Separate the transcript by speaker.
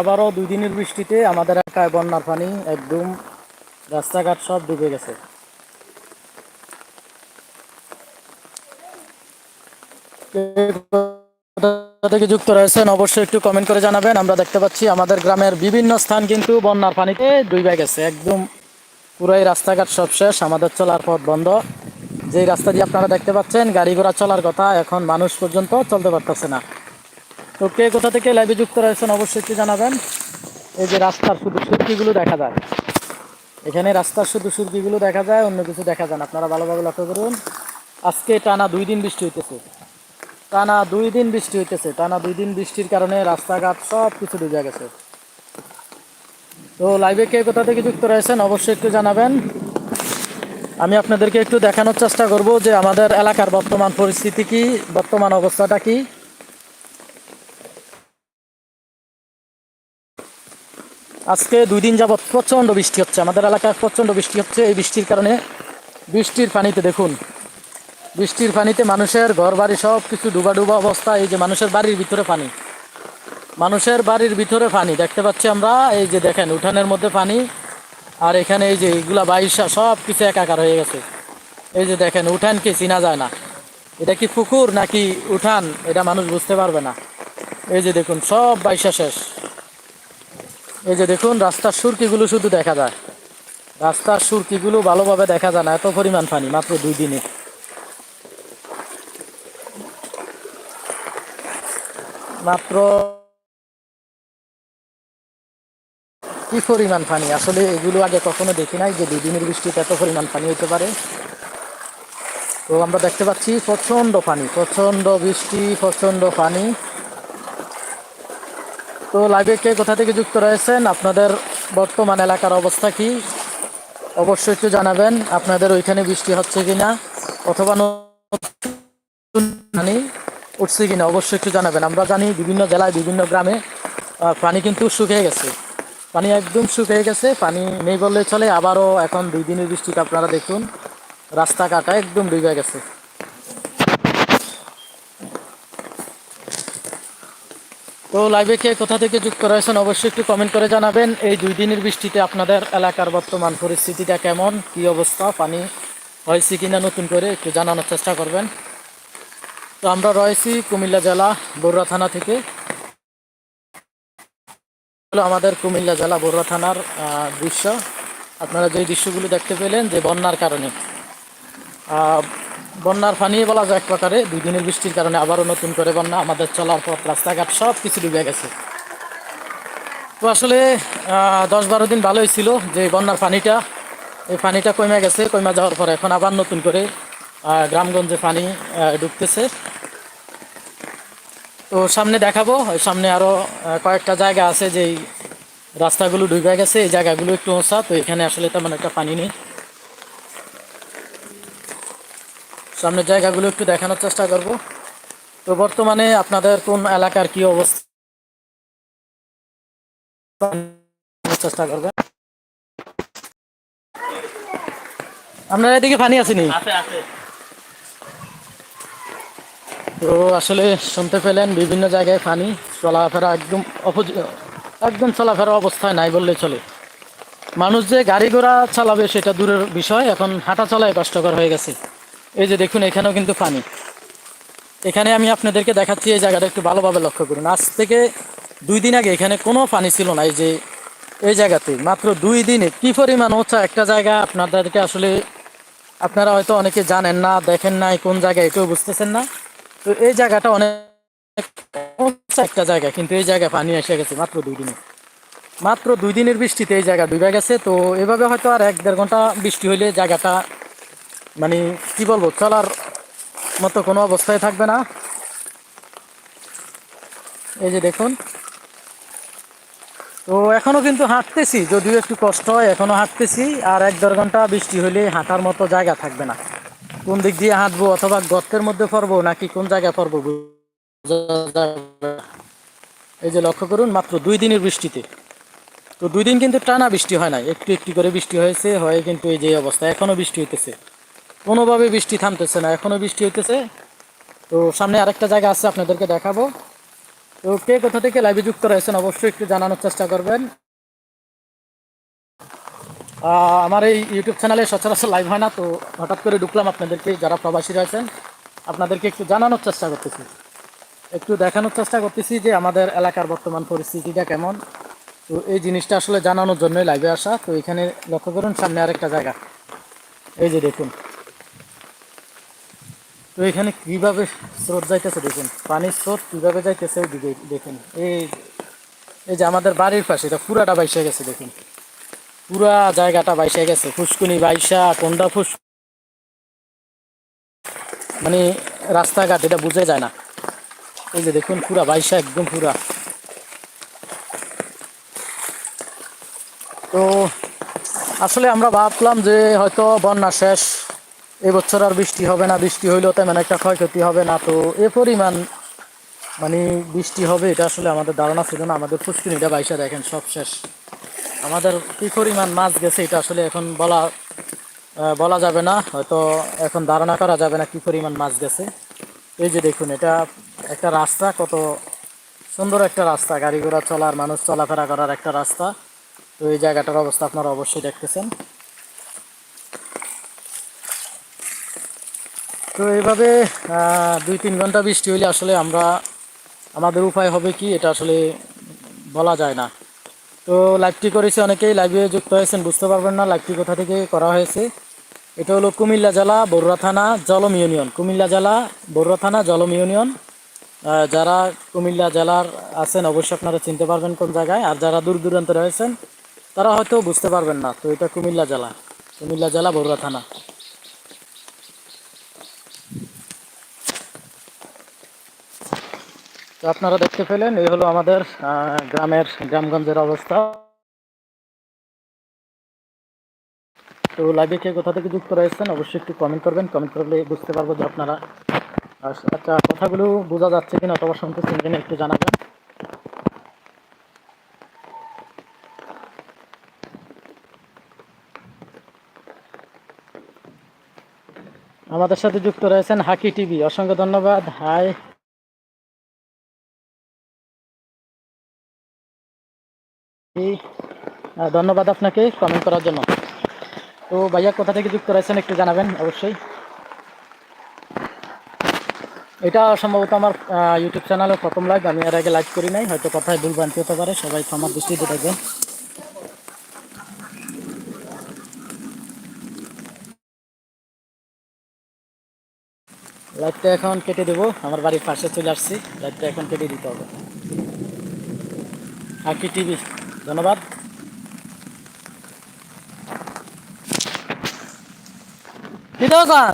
Speaker 1: আবারও দুই দিনের বৃষ্টিতে আমাদের এলাকায় বন্যার পানি একদম রাস্তাঘাট সব ডুবে গেছে। থেকে যুক্ত রয়েছেন, অবশ্যই একটু কমেন্ট করে জানাবেন। আমরা দেখতে পাচ্ছি আমাদের গ্রামের বিভিন্ন স্থান কিন্তু বন্যার পানিতে ডুবে গেছে। একদম পুরাই রাস্তাঘাট সব শেষ, আমাদের চলার পথ বন্ধ। যেই রাস্তা দিয়ে আপনারা দেখতে পাচ্ছেন, গাড়ি ঘোড়া চলার কথা এখন মানুষ পর্যন্ত চলতে পারতেছে না। তো কে কোথা থেকে লাইভে যুক্ত রয়েছেন অবশ্যই একটু জানাবেন। এই যে রাস্তার শুধু সুরকিগুলো দেখা যায়। এখানে রাস্তার শুধু সুরকিগুলো দেখা যায়, অন্য কিছু দেখা যায় না। আপনারা ভালোভাবে লক্ষ্য করুন। আজকে টানা দুই দিন বৃষ্টি হইতেছে। টানা দুই দিন বৃষ্টি হইতেছে। টানা দুই দিন বৃষ্টির কারণে রাস্তাঘাট সব কিছু ডুবে গেছে। তো লাইভে কে কোথা থেকে যুক্ত রয়েছেন অবশ্যই একটু জানাবেন। আমি আপনাদেরকে একটু দেখানোর চেষ্টা করব যে আমাদের এলাকার বর্তমান পরিস্থিতি কি, বর্তমান অবস্থাটা কি। আজকে দুই দিন যাবৎ প্রচণ্ড বৃষ্টি হচ্ছে। আমাদের এলাকায় প্রচণ্ড বৃষ্টি হচ্ছে। এই বৃষ্টির কারণে বৃষ্টির পানিতে দেখুন, বৃষ্টির পানিতে মানুষের ঘর বাড়ি সব কিছু ডুবা ডুবা অবস্থা। এই যে মানুষের বাড়ির ভিতরে পানি, মানুষের বাড়ির ভিতরে পানি। দেখতে পাচ্ছি আমরা, এই যে দেখেন, উঠানের মধ্যে পানি, আর এখানে এই যে এগুলা বাইশা সব কিছু একাকার হয়ে গেছে। এই যে দেখেন উঠানকে চিনা যায় না? এটা কি পুকুর নাকি উঠান? এটা মানুষ বুঝতে পারবে না। এই যে দেখুন, সব বাইশা শেষ। এই যে দেখুন, রাস্তার সুরকিগুলো শুধু দেখা যায়। রাস্তার সুরকিগুলো ভালোভাবে দেখা যায় না, এত পরিমাণ পানি, মাত্র দুই দিনে। মাত্র কি পরিমাণ পানি? আসলে এগুলো আগে কখনো দেখি নাই যে দুই দিনের বৃষ্টিতে এত পরিমাণ পানি হতে পারে। তো আমরা দেখতে পাচ্ছি প্রচণ্ড পানি প্রচণ্ড বৃষ্টি প্রচণ্ড পানি। তো লাইভে কে কোথা থেকে যুক্ত রয়েছেন, আপনাদের বর্তমান এলাকার অবস্থা কি? অবশ্যই একটু জানাবেন, আপনাদের ওইখানে বৃষ্টি হচ্ছে কিনা অথবা পানি উঠছে কিনা অবশ্যই একটু জানাবেন। আমরা জানি বিভিন্ন জেলায়, বিভিন্ন গ্রামে পানি কিন্তু শুকিয়ে গেছে। পানি একদম শুকিয়ে গেছে, পানি নেই বললে চলে। আবারও এখন দুই দিনের বৃষ্টিতে আপনারা দেখুন, রাস্তাঘাট একদম ডুবে গেছে। তো লাইভে কে কোথা থেকে যুক্ত রয়েছেন অবশ্যই একটু কমেন্ট করে জানাবেন। এই দুই দিনের বৃষ্টিতে আপনাদের এলাকার বর্তমান পরিস্থিতিটা কেমন? কি অবস্থা? পানি হয়েছে কিনা নতুন করে একটু জানানোর চেষ্টা করবেন। তো আমরা রয়েছি কুমিল্লা জেলা বড়ুয়া থানা থেকে। আমাদের কুমিল্লা জেলা বড়ুয়া থানার দৃশ্য। আপনারা যে দৃশ্যগুলো দেখতে পেলেন যে বন্যার কারণে। বন্যার পানি বলা যায় এক প্রকারে। দুই দিনের বৃষ্টির কারণে আবারও নতুন করে বন্যা আমাদের চলার পথ রাস্তাঘাট সব কিছু ডুবে গেছে। তো আসলে দশ বারো দিন ভালোই ছিল যে বন্যার পানিটা। এই পানিটা কমে গেছে কমে যাওয়ার পর এখন আবার নতুন করে গ্রামগঞ্জে পানি ঢুকতেছে তো সামনে দেখাবো সামনে আরও আহ, কয়েকটা জায়গা আছে যেই রাস্তাগুলো ডুবে গেছে এই জায়গাগুলো একটু হোঁচা তো এখানে আসলে তেমন একটা পানি নেই। সামনের জায়গাগুলো একটু দেখানোর চেষ্টা করব। তো বর্তমানে আপনাদের কোন এলাকার কি অবস্থা? চেষ্টা করবেন আপনার এদিকে পানি আসেনি? তো আসলে শুনতে পেলেন বিভিন্ন জায়গায় পানি চলাফেরা একদম একদম চলাফেরা অবস্থায় নাই বললে চলে। মানুষ যে গাড়ি ঘোড়া চালাবে সেটা দূরের বিষয় এখন হাঁটা চলায় কষ্টকর হয়ে গেছে। এই যে দেখুন, এখানেও কিন্তু পানি। এখানে আমি আপনাদেরকে দেখাচ্ছি এই জায়গাটা একটু ভালোভাবে লক্ষ্য করুন। আজ থেকে দুই দিন আগে এখানে কোনো পানি ছিল না, এই যে এই জায়গাতে। মাত্র দুই দিনে কি পরিমাণ হচ্ছে একটা জায়গা আপনাদেরকে আসলে আপনারা হয়তো অনেকে জানেন না, দেখেন নাই কোন জায়গায়, কেউ বুঝতেছেন না। তো এই জায়গাটা অনেক একটা জায়গা, কিন্তু এই জায়গায় পানি এসে গেছে মাত্র দুই দিনে। মাত্র দুই দিনের বৃষ্টিতে এই জায়গা ডুবে গেছে, তো এভাবে হয়তো আর এক দেড় ঘণ্টা বৃষ্টি হইলে জায়গাটা মানে কি বলব, চলার মতো কোনো অবস্থায় থাকবে না। এই যে দেখুন। তো এখনও কিন্তু হাঁটতেছি, যদিও একটু কষ্ট হয়, এখনও হাঁটতেছি, আর এক দেড় ঘণ্টা বৃষ্টি হইলে হাঁটার মতো জায়গা থাকবে না। কোন দিক দিয়ে হাঁটবো অথবা গর্তের মধ্যে পড়ব, নাকি কোন জায়গায় পড়ব। এই যে লক্ষ্য করুন, মাত্র দুই দিনের বৃষ্টিতে। তো দুই দিন কিন্তু টানা বৃষ্টি হয় না একটু একটু করে বৃষ্টি হয়েছে, হয়ে কিন্তু এই যে অবস্থা, এখনও বৃষ্টি হইতেছে। কোনোভাবে বৃষ্টি থামতেছে না, এখনও বৃষ্টি হইতেছে। তো সামনে আরেকটা জায়গা আছে, আপনাদেরকে দেখাবো। তো কে কোথা থেকে লাইভে যুক্ত রয়েছেন অবশ্যই একটু জানানোর চেষ্টা করবেন। আমার এই ইউটিউব চ্যানেলে সচরাচর লাইভ হয় না, তো হঠাৎ করে ঢুকলাম আপনাদেরকে, যারা প্রবাসী রয়েছেন, আপনাদেরকে একটু জানানোর চেষ্টা করতেছি। একটু দেখানোর চেষ্টা করতেছি যে আমাদের এলাকার বর্তমান পরিস্থিতিটা কেমন। তো এই জিনিসটা আসলে জানানোর জন্যই লাইভে আসা। তো এখানে লক্ষ্য করুন, সামনে আরেকটা জায়গা। এই যে দেখুন। তো এখানে কীভাবে স্রোত যাইতেছে দেখুন, পানির স্রোত কীভাবে যাইতেছে ওইদিকে দেখুন। এই এই যে আমাদের বাড়ির পাশে, এটা পুরাটা বাইসে গেছে দেখুন। পুরা জায়গাটা বাইসে গেছে, ফুসকুনি বাইসা কোনটা ফুস মানে রাস্তাঘাট, এটা বুঝে যায় না। এই যে দেখুন, পুরা বাইসা একদম পুরা। তো আসলে আমরা ভাবলাম যে হয়তো বন্যা শেষ এবছর আর বৃষ্টি হবে না, বৃষ্টি হইলেও তেমন একটা ক্ষয়ক্ষতি হবে না। তো এ পরিমাণ মানে বৃষ্টি হবে, এটা আসলে আমাদের ধারণা ছিল না। আমাদের পুষ্কিনিটা বাইসা দেখেন, সব শেষ। আমাদের কি পরিমাণ মাছ গেছে, এটা আসলে এখন বলা বলা যাবে না। হয়তো এখন ধারণা করা যাবে না কি পরিমাণ মাছ গেছে। এই যে দেখুন, এটা একটা রাস্তা, কত সুন্দর একটা রাস্তা। গাড়ি ঘোড়া চলার, মানুষ চলাফেরা করার একটা রাস্তা। তো এই জায়গাটার অবস্থা আপনারা অবশ্যই দেখতেছেন। তো এইভাবে দুই তিন ঘণ্টা বৃষ্টি হইলে আসলে আমরা, আমাদের উপায় হবে কি এটা আসলে বলা যায় না। তো লাইভটি করেছে অনেকেই লাইভে যুক্ত হয়েছেন, বুঝতে পারবেন না লাইভটি কোথা থেকে করা হয়েছে। এটা হলো কুমিল্লা জেলা বড়ুয়া থানা, জলম ইউনিয়ন। কুমিল্লা জেলা বড়ুয়া থানা, জলম ইউনিয়ন। যারা কুমিল্লা জেলার আছেন, অবশ্যই আপনারা চিনতে পারবেন কোন জায়গায়। আর যারা দূর দূরান্তে রয়েছেন, তারা হয়তো বুঝতে পারবেন না। তো এটা কুমিল্লা জেলা। কুমিল্লা জেলা বড়ুয়া থানা। তো আপনারা দেখতে পেলেন, এই হলো আমাদের গ্রামের গ্রামগঞ্জের অবস্থা। তো লাইভে কে কোথা থেকে যুক্ত রয়েছেন, অবশ্যই একটু কমেন্ট করবেন। কমেন্ট করলে বুঝতে পারব যে আপনারা আচ্ছা কথাগুলো বোঝা যাচ্ছে কিনা অথবা শুনতেছেন কিনা একটু জানাবেন। আমাদের সাথে যুক্ত রয়েছেন হাকি টিভি। অসংখ্য ধন্যবাদ। হাই ধন্যবাদ আপনাকে কমেন্ট করার জন্য। তো ভাইয়া, কোথা থেকে যুক্ত রয়েছেন একটু জানাবেন অবশ্যই। এটা সম্ভবত আমার ইউটিউব চ্যানেলে প্রথম লাইভ আমি এর আগে লাইভ করি নাই, হয়তো কথায় ভুল ভ্রান্তি হতে পারে, সবাই ক্ষমার দৃষ্টিতে দেখবেন। লাইভটা এখন কেটে দেবো, আমার বাড়ির পাশে চলে আসছি লাইটটা এখন কেটে দিতে হবে। হাকি টিভি, ধন্যবাদ। কি দোকান